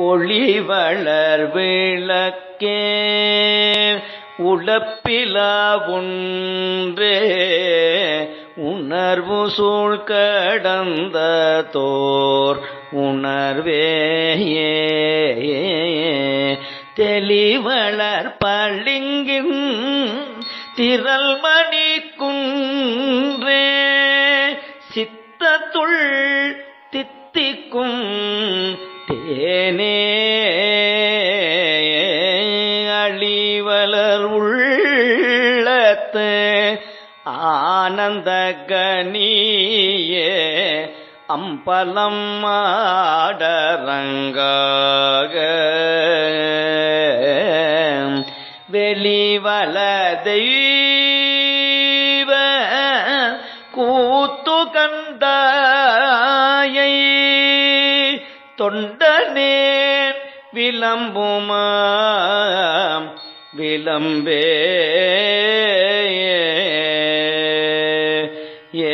ஒளி வளர் விளக்கே உழப்பிலா ஒன்றே உணர்வு சூழ் கடந்த தோர் உணர்வேயே தெளிவளர் பளிங்கின் திரள் மணி குன்றே சித்தத்துள் தித்திக்கும் தேனே அழிவலர் உள்ளத்து ஆனந்த கனியே அம்பலம் மாடரங்காக வெளிவல தெய்வ கூத்து கண்ட தொண்டனேன் விளம்புமாம் விளம்பே ஏ